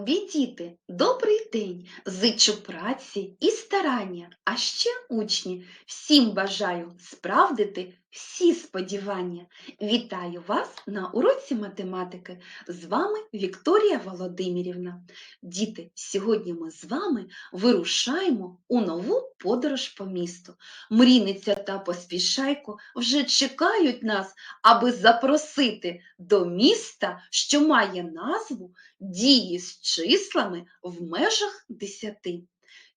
Любі діти, добрий день! Зичу праці і старання, а ще учні, всім бажаю справдити всі сподівання. Вітаю вас на уроці математики. З вами Вікторія Володимирівна. Діти, сьогодні ми з вами вирушаємо у нову подорож по місту. Мрійниця та поспішайко вже чекають нас, аби запросити до міста, що має назву дії з числами в межах десяти.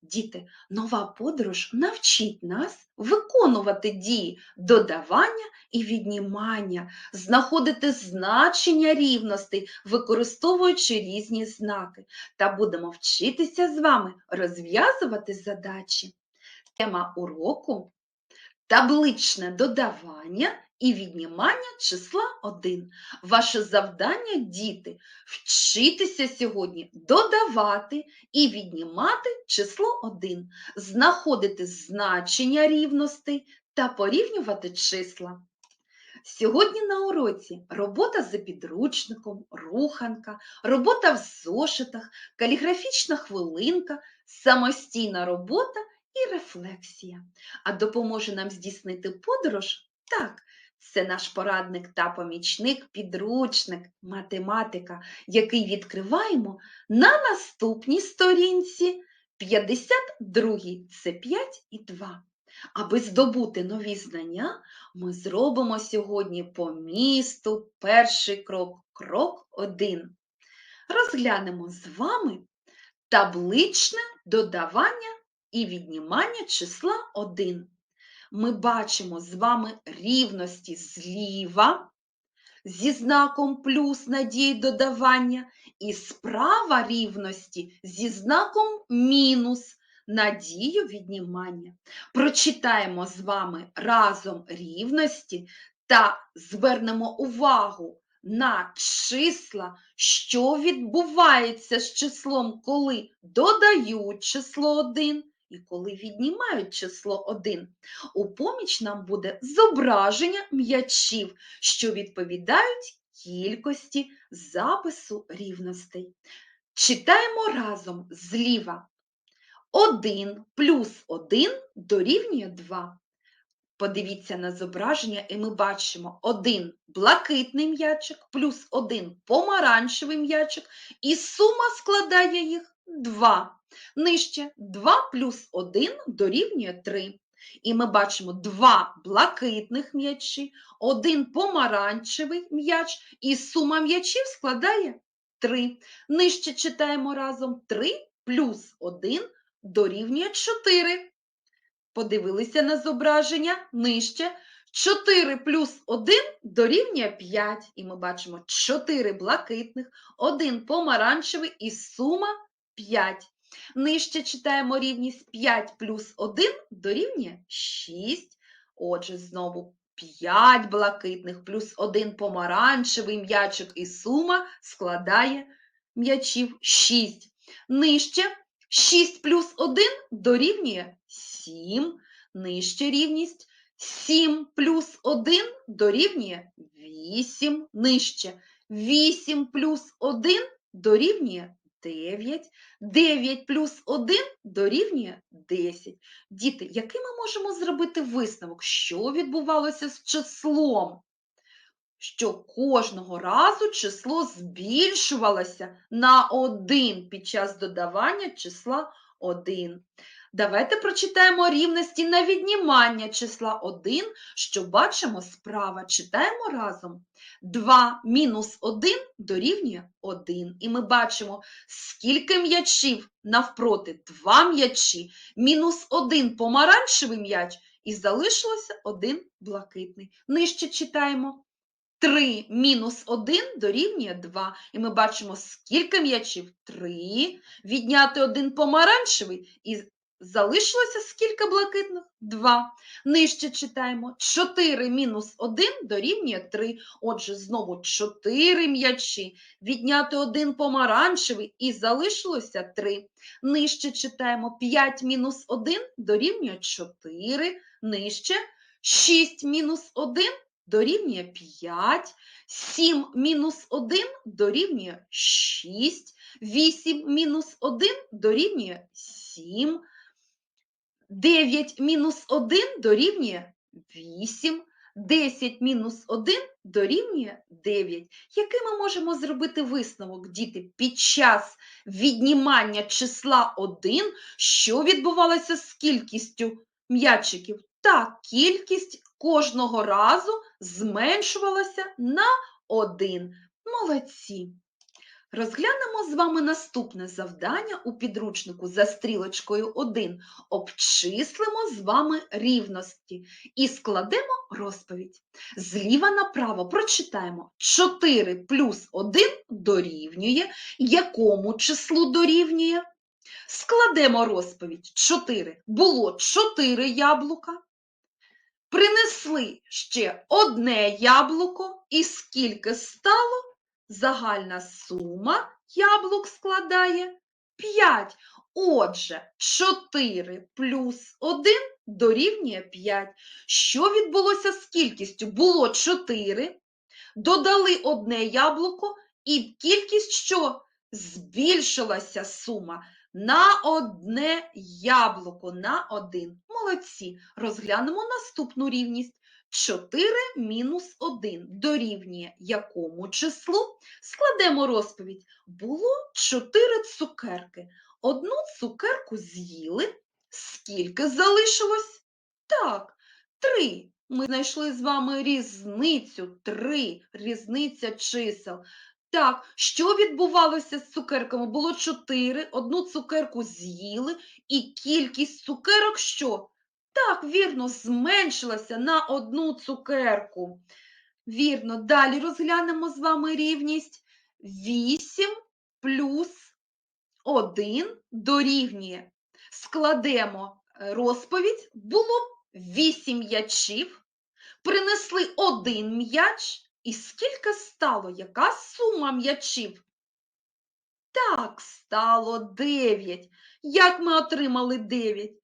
Діти, нова подорож навчить нас виконувати дії додавання і віднімання, знаходити значення рівностей, використовуючи різні знаки, та будемо вчитися з вами розв'язувати задачі. Тема уроку табличне додавання і віднімання числа 1. Ваше завдання, діти, вчитися сьогодні додавати і віднімати число 1, знаходити значення рівностей та порівнювати числа. Сьогодні на уроці робота за підручником, руханка, робота в зошитах, каліграфічна хвилинка, самостійна робота і рефлексія. А допоможе нам здійснити подорож? Так, це наш порадник та помічник, підручник, математика, який відкриваємо на наступній сторінці 52, це 5 і 2. Аби здобути нові знання, ми зробимо сьогодні по місту перший крок, крок 1. Розглянемо з вами табличне додавання і віднімання числа 1. Ми бачимо з вами рівності зліва зі знаком плюс на дії додавання, і справа рівності зі знаком мінус на дію віднімання. Прочитаємо з вами разом рівності та звернемо увагу на числа, що відбувається з числом, коли додають число 1 і коли віднімають число 1. У поміч нам буде зображення м'ячів, що відповідають кількості запису рівностей. Читаємо разом зліва. 1 плюс 1 дорівнює 2. Подивіться на зображення, і ми бачимо один блакитний м'ячик плюс один помаранчевий м'ячик, і сума складає їх 2. Нижче 2 плюс 1 дорівнює 3. І ми бачимо два блакитних м'ячі, один помаранчевий м'яч, і сума м'ячів складає 3. Нижче читаємо разом 3 плюс 1 дорівнює 4. Подивилися на зображення нижче. 4 плюс 1 дорівнює 5. І ми бачимо 4 блакитних, 1 помаранчевий і сума 5. Нижче читаємо рівність 5 плюс 1 дорівнює 6. Отже, знову 5 блакитних плюс 1 помаранчевий м'ячик і сума складає м'ячів 6. Нижче 6 плюс 1 дорівнює 7. Нижче рівність 7 плюс 1 дорівнює 8. Нижче 8 плюс 1 дорівнює 9. 9 плюс 1 дорівнює 10. Діти, який ми можемо зробити висновок? Що відбувалося з числом? Що кожного разу число збільшувалося на 1 під час додавання числа 1. Давайте прочитаємо рівності на віднімання числа 1, що бачимо справа. Читаємо разом. 2 мінус 1 дорівнює 1. І ми бачимо, скільки м'ячів навпроти 2 м'ячі, мінус 1 помаранчевий м'яч, і залишилося один блакитний. Нижче читаємо. 3 мінус 1 дорівнює 2. І ми бачимо, скільки м'ячів? 3. Відняти один помаранчевий і залишилося скільки блакитних? 2. Нижче читаємо. 4 мінус 1 дорівнює 3. Отже, знову 4 м'ячі. Відняти один помаранчевий і залишилося 3. Нижче читаємо. 5 мінус 1 дорівнює 4. Нижче. 6 мінус 1 дорівнює 5, 7 мінус 1 дорівнює 6, 8 мінус 1 дорівнює 7, 9 мінус 1 дорівнює 8, 10 мінус 1 дорівнює 9. Який ми можемо зробити висновок, діти, під час віднімання числа 1, що відбувалося з кількістю м'ячиків? Так, кількість кожного разу зменшувалася на 1. Молодці! Розглянемо з вами наступне завдання у підручнику за стрілочкою 1. Обчислимо з вами рівності і складемо розповідь. Зліва направо прочитаємо 4 плюс 1 дорівнює. Якому числу дорівнює? Складемо розповідь 4. Було 4 яблука. Принесли ще одне яблуко, і скільки стало? Загальна сума яблук складає 5. Отже, 4 плюс 1 дорівнює 5. Що відбулося з кількістю? Було 4, додали одне яблуко, і кількість що? Збільшилася сума на одне яблуко, на один. Молодці. Розглянемо наступну рівність. 4 мінус 1 дорівнює якому числу? Складемо розповідь. Було 4 цукерки. Одну цукерку з'їли. Скільки залишилось? Так, 3. Ми знайшли з вами різницю. 3. Різниця чисел. Так, що відбувалося з цукерками? Було 4, одну цукерку з'їли, і кількість цукерок що? Так, вірно, зменшилася на одну цукерку. Вірно, далі розглянемо з вами рівність 8 плюс 1 дорівнює. Складемо е, розповідь. Було 8 м'ячів, принесли один м'яч, і скільки стало? Яка сума м'ячів? Так, стало 9. Як ми отримали 9?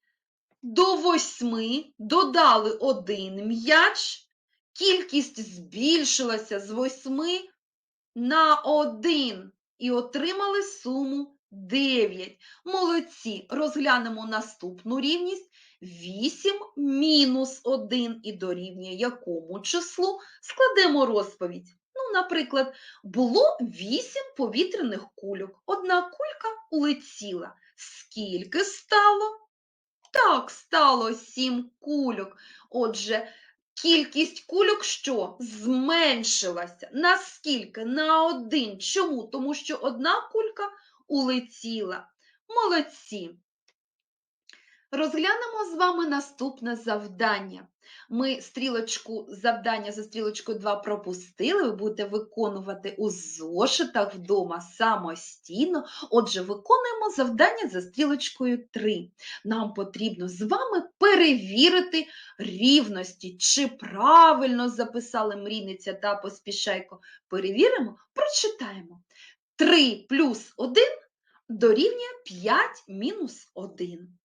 До восьми додали один м'яч, кількість збільшилася з восьми на один і отримали суму 9. Молодці, розглянемо наступну рівність. 8 мінус 1 і дорівнює якому числу? Складемо розповідь. Ну, наприклад, було 8 повітряних кульок. Одна кулька улетіла. Скільки стало? Так, стало сім кульок. Отже, кількість кульок що? Зменшилася. Наскільки? На один. Чому? Тому що одна кулька улетіла. Молодці. Розглянемо з вами наступне завдання. Ми стрілочку завдання за стрілочкою 2 пропустили, ви будете виконувати у зошитах вдома самостійно. Отже, виконуємо завдання за стрілочкою 3. Нам потрібно з вами перевірити рівності, чи правильно записали мрійниця та поспішайко. Перевіримо, прочитаємо. 3 плюс 1 дорівнює 5 мінус 1.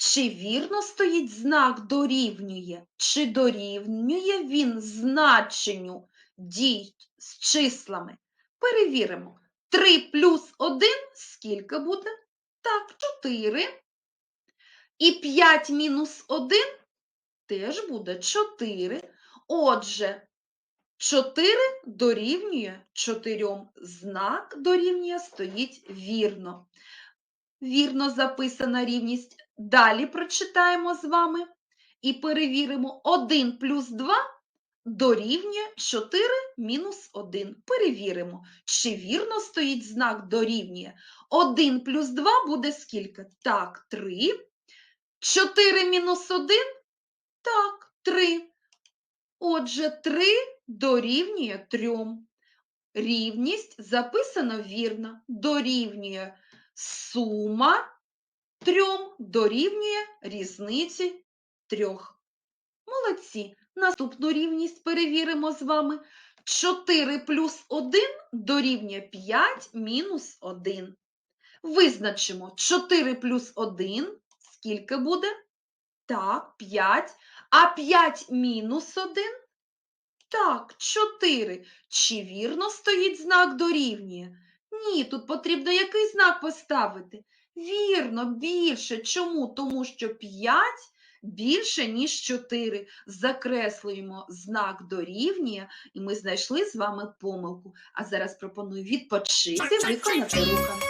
Чи вірно стоїть знак дорівнює? Чи дорівнює він значенню дій з числами? Перевіримо. 3 плюс 1 скільки буде? Так, 4. І 5 мінус 1 теж буде 4. Отже, 4 дорівнює 4. Знак дорівнює стоїть вірно. Вірно записана рівність. Далі прочитаємо з вами і перевіримо 1 плюс 2 дорівнює 4 мінус 1. Перевіримо, чи вірно стоїть знак дорівнює. 1 плюс 2 буде скільки? Так, 3. 4 мінус 1? Так, 3. Отже, 3 дорівнює 3. Рівність записано вірно. Дорівнює сума трьом дорівнює різниці трьох. Молодці. Наступну рівність перевіримо з вами. 4 плюс 1 дорівнює 5 мінус 1. Визначимо 4 плюс 1. Скільки буде? Так, 5. А 5 мінус 1 Так, 4. Чи вірно стоїть знак дорівнює? Ні, тут потрібно який знак поставити? Вірно, більше. Чому? Тому що 5 більше, ніж 4. Закреслюємо знак дорівнює, і ми знайшли з вами помилку. А зараз пропоную відпочити, виконати руханку.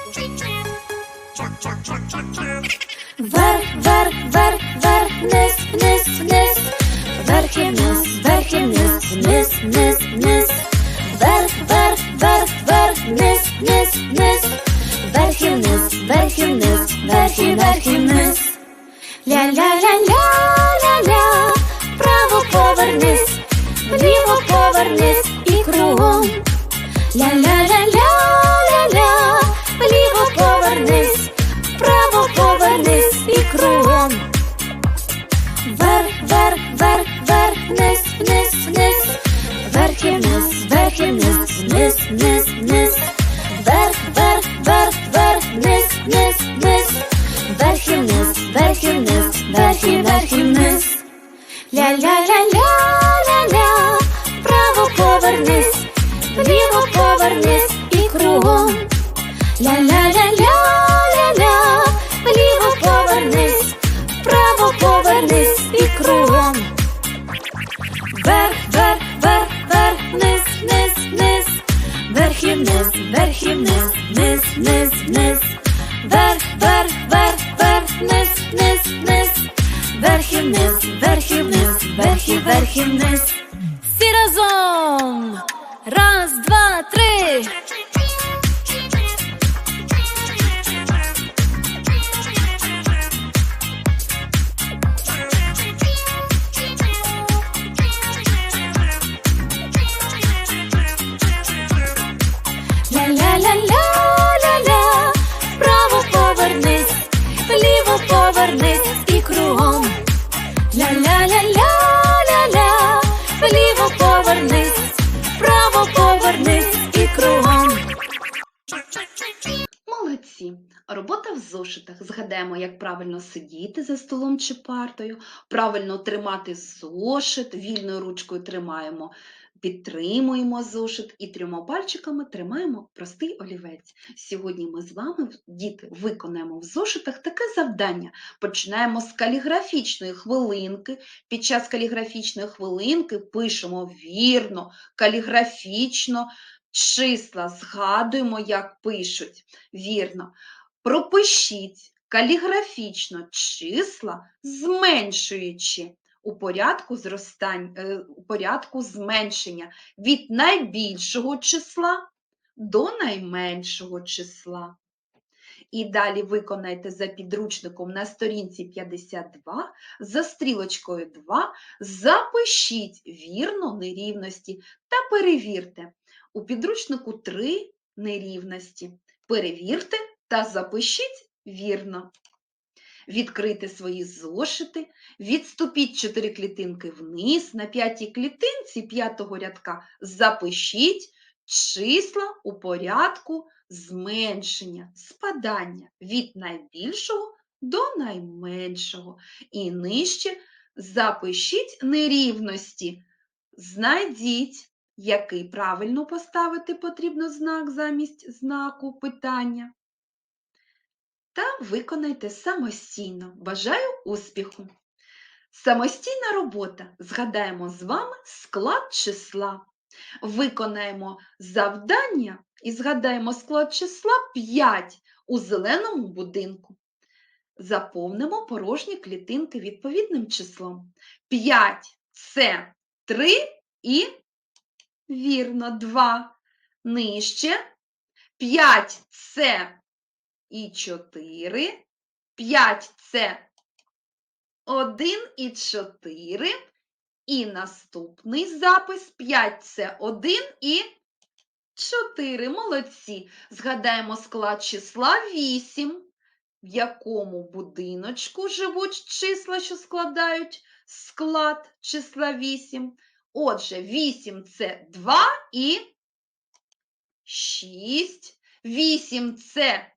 Вверх, вверх, вверх, вверх, вниз, вниз, вниз. Вверх і вниз, вверх і вниз, вниз, вниз, вниз. Вверх, вверх, вверх, вверх, вниз, вниз, вниз. Вверх і вниз, вверх і вниз, вниз. Ля-ля-ля-ля-ля-ля. право повернись, повернись, вліво повернись і кругом. Ля-ля-ля-ля-ля-ля. Вліво повернись, вправо повернись і кругом. Вверх, вверх, вверх, вверх, вниз, вниз, вниз. Вверх і вниз, вверх і вниз, вниз, вниз, вниз. Вверх, вверх, вверх, вверх, вниз, вниз, вниз. Вверх і вниз, вверх і вниз, вверх і вверх і вниз. Всі. Раз, два, три. Робота в зошитах. Згадаємо, як правильно сидіти за столом чи партою, правильно тримати зошит, вільною ручкою тримаємо, підтримуємо зошит і трьома пальчиками тримаємо простий олівець. Сьогодні ми з вами, діти, виконаємо в зошитах таке завдання. Починаємо з каліграфічної хвилинки. Під час каліграфічної хвилинки пишемо вірно, каліграфічно числа, згадуємо, як пишуть. Вірно. Пропишіть каліграфічно числа, зменшуючи у порядку, зростань, е, у порядку зменшення від найбільшого числа до найменшого числа. І далі виконайте за підручником на сторінці 52 за стрілочкою 2 запишіть вірно нерівності та перевірте. У підручнику 3 нерівності. Перевірте та запишіть вірно. Відкрийте свої зошити, відступіть 4 клітинки вниз, на п'ятій клітинці п'ятого рядка запишіть числа у порядку зменшення, спадання від найбільшого до найменшого. І нижче запишіть нерівності. Знайдіть, який правильно поставити потрібно знак замість знаку питання. Та виконайте самостійно. Бажаю успіху! Самостійна робота. Згадаємо з вами склад числа. Виконаємо завдання і згадаємо склад числа 5 у зеленому будинку. Заповнимо порожні клітинки відповідним числом. 5 це 3 і вірно 2. Нижче 5 це і 4. 5 це 1 і 4. І наступний запис 5 це 1 і 4. Молодці. Згадаємо склад числа 8. В якому будиночку живуть числа, що складають склад числа 8. Отже, 8 це 2 і 6. 8 це,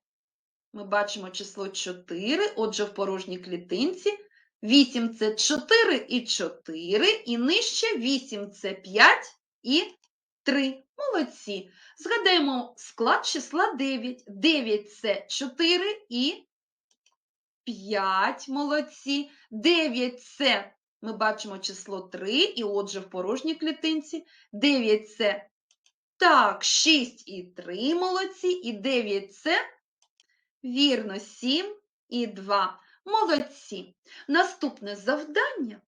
ми бачимо число 4, отже, в порожній клітинці 8 це 4 і 4, і нижче 8 це 5 і 3. Молодці. Згадаємо склад числа 9. 9 це 4 і 5. Молодці. 9 це, ми бачимо число 3, і отже в порожній клітинці. 9 це, так, 6 і 3, молодці. І 9 це, вірно, 7 і 2. Молодці. Наступне завдання.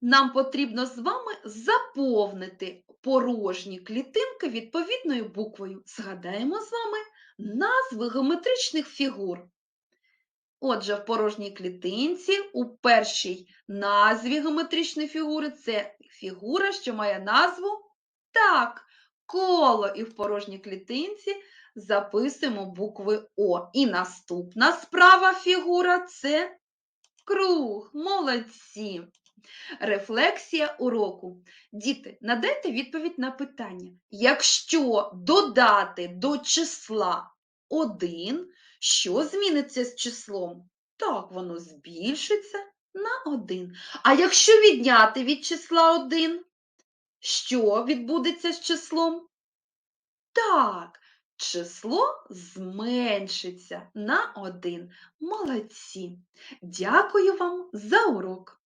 Нам потрібно з вами заповнити порожні клітинки відповідною буквою. Згадаємо з вами назви геометричних фігур. Отже, в порожній клітинці у першій назві геометричної фігури це фігура, що має назву так, коло. І в порожній клітинці записуємо букви О. І наступна справа фігура це круг. Молодці. Рефлексія уроку. Діти, надайте відповідь на питання. Якщо додати до числа 1, що зміниться з числом? Так, воно збільшиться на 1. А якщо відняти від числа 1, що відбудеться з числом? Так, число зменшиться на 1. Молодці. Дякую вам за урок.